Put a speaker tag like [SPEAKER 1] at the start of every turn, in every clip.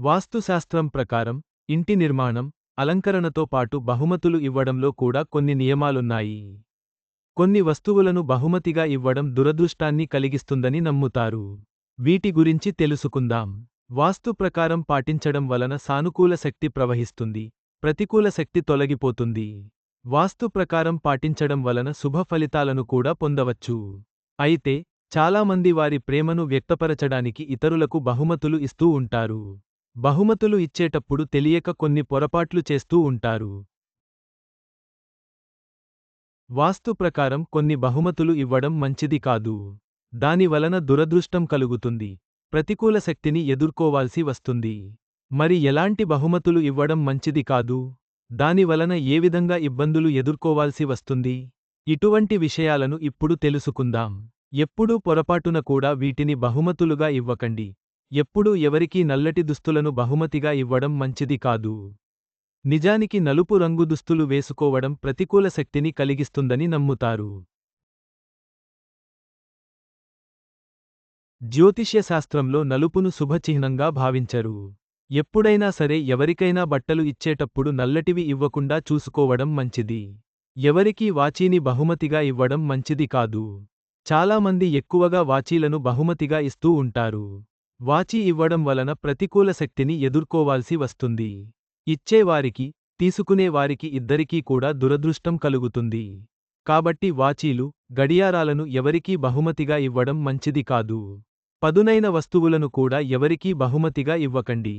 [SPEAKER 1] వాస్తుశాస్త్రం ప్రకారం ఇంటి నిర్మాణం అలంకరణతో పాటు బహుమతులు ఇవ్వడంలో కూడా కొన్ని నియమాలున్నాయి. కొన్ని వస్తువులను బహుమతిగా ఇవ్వడం దురదృష్టాన్ని కలిగిస్తుందని నమ్ముతారు. వీటి గురించి తెలుసుకుందాం. వాస్తు ప్రకారం పాటించడం వలన సానుకూల శక్తి ప్రవహిస్తుంది ప్రతికూల శక్తి తొలగిపోతుంది. వాస్తు ప్రకారం పాటించడం వలన శుభ ఫలితాలను కూడా పొందవచ్చు. అయితే చాలామంది వారి ప్రేమను వ్యక్తపరచడానికి ఇతరులకు బహుమతులు ఇస్తూ ఉంటారు. బహుమతులు ఇచ్చేటప్పుడు తెలియక కొన్ని పొరపాట్లు చేస్తూ ఉంటారు. వాస్తు ప్రకారం కొన్ని బహుమతులు ఇవ్వడం మంచిది కాదు. దాని వలన దురదృష్టం కలుగుతుంది. ప్రతికూల శక్తిని ఎదుర్కోవాల్సి వస్తుంది. మరి ఎలాంటి బహుమతులు ఇవ్వడం మంచిది కాదు? దాని వలన ఏ విధంగా ఇబ్బందులు ఎదుర్కోవాల్సి వస్తుంది? ఇటువంటి విషయాలను ఇప్పుడు తెలుసుకుందాం. ఎప్పుడూ పొరపాటున కూడా వీటిని బహుమతులుగా ఇవ్వకండి. ఎప్పుడూ ఎవరికీ నల్లటి దుస్తులను బహుమతిగా ఇవ్వడం మంచిది కాదు. నిజానికి నలుపు రంగు దుస్తులు వేసుకోవడం ప్రతికూల శక్తిని కలిగిస్తుందని నమ్ముతారు. జ్యోతిష్యశాస్త్రంలో నలుపును శుభచిహ్నంగా భావించరు. ఎప్పుడైనా సరే ఎవరికైనా బట్టలు ఇచ్చేటప్పుడు నల్లటివి ఇవ్వకుండా చూసుకోవడం మంచిది. ఎవరికీ వాచీని బహుమతిగా ఇవ్వడం మంచిది కాదు. చాలామంది ఎక్కువగా వాచీలను బహుమతిగా ఇస్తూ ఉంటారు. వాచీ ఇవ్వడం వలన ప్రతికూల శక్తిని ఎదుర్కోవాల్సి వస్తుంది. ఇచ్చేవారికి తీసుకునేవారికి ఇద్దరికీ కూడా దురదృష్టం కలుగుతుంది. కాబట్టి వాచీలు గడియారాలను ఎవరికీ బహుమతిగా ఇవ్వడం మంచిది కాదు. పదునైన వస్తువులను కూడా ఎవరికీ బహుమతిగా ఇవ్వకండి.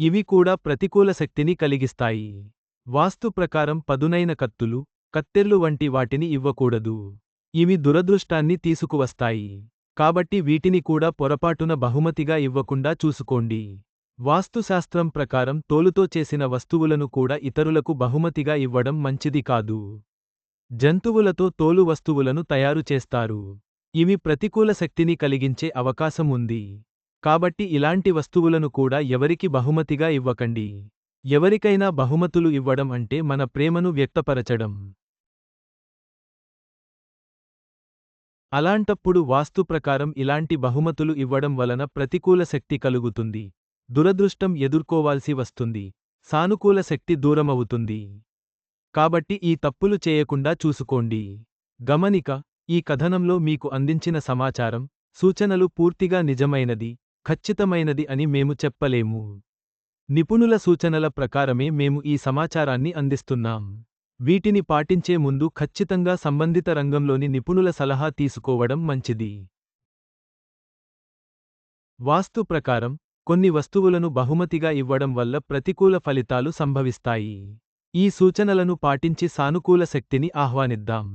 [SPEAKER 1] ఇవి కూడా ప్రతికూల శక్తిని కలిగిస్తాయి. వాస్తు ప్రకారం పదునైన కత్తులు కత్తెర్లు వంటి వాటిని ఇవ్వకూడదు. ఇవి దురదృష్టాన్ని తీసుకువస్తాయి. కాబట్టి వీటిని కూడా పొరపాటున బహుమతిగా ఇవ్వకుండా చూసుకోండి. వాస్తుశాస్త్రం ప్రకారం తోలుతో చేసిన వస్తువులను కూడా ఇతరులకు బహుమతిగా ఇవ్వడం మంచిది కాదు. జంతువులతో తోలు వస్తువులను తయారు చేస్తారు. ఇవి ప్రతికూల శక్తిని కలిగించే అవకాశం ఉంది. కాబట్టి ఇలాంటి వస్తువులను కూడా ఎవరికి బహుమతిగా ఇవ్వకండి. ఎవరికైనా బహుమతులు ఇవ్వడం అంటే మన ప్రేమను వ్యక్తపరచడం. అలాంటప్పుడు వాస్తు ప్రకారం ఇలాంటి బహుమతులు ఇవ్వడం వలన ప్రతికూల శక్తి కలుగుతుంది. దురదృష్టం ఎదుర్కోవాల్సి వస్తుంది. సానుకూల శక్తి దూరమవుతుంది. కాబట్టి ఈ తప్పులు చేయకుండా చూసుకోండి. గమనిక ఈ కథనంలో మీకు అందించిన సమాచారం సూచనలు పూర్తిగా నిజమైనది ఖచ్చితమైనది అని మేము చెప్పలేము. నిపుణుల సూచనల ప్రకారమే మేము ఈ సమాచారాన్ని అందిస్తున్నాం. వీటిని పాటించే ముందు ఖచ్చితంగా సంబంధిత రంగంలోని నిపుణుల సలహా తీసుకోవడం మంచిది. వాస్తు ప్రకారం కొన్ని వస్తువులను బహుమతిగా ఇవ్వడం వల్ల ప్రతికూల ఫలితాలు సంభవిస్తాయి. ఈ సూచనలను పాటించి సానుకూల శక్తిని ఆహ్వానిద్దాం.